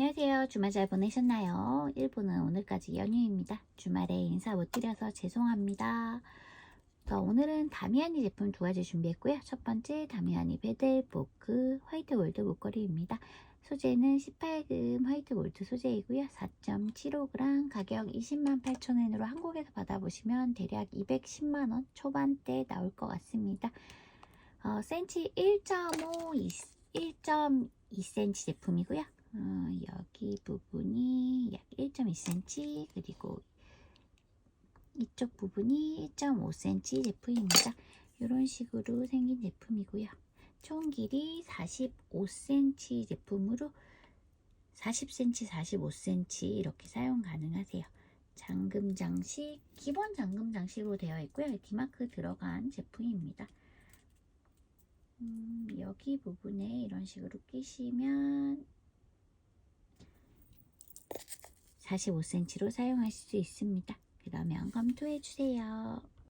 안녕하세요. 주말 잘 보내셨나요? 일본은 오늘까지 연휴입니다. 주말에 인사 못 드려서 죄송합니다. 자, 오늘은 다미아니 제품 두 가지 준비했고요. 첫 번째 다미아니 베델보크 화이트 골드 목걸이입니다. 소재는 18금 화이트 골드 소재이고요. 4.75g 가격 20만 8천원으로 한국에서 받아보시면 대략 210만원 초반대 나올 것 같습니다. 어, 센치 1.5, 1.2cm 제품이고요. 어, 여기 부분이 약 1.2cm 그리고 이쪽 부분이 1.5cm 제품입니다. 이런 식으로 생긴 제품이고요. 총 길이 45cm 제품으로 40cm, 45cm 이렇게 사용 가능하세요. 잠금 장식, 기본 잠금 장식으로 되어 있고요. 디마크 들어간 제품입니다. 음, 여기 부분에 이런 식으로 끼시면 45cm로 사용하실 수 있습니다. 그러면 검토해 주세요.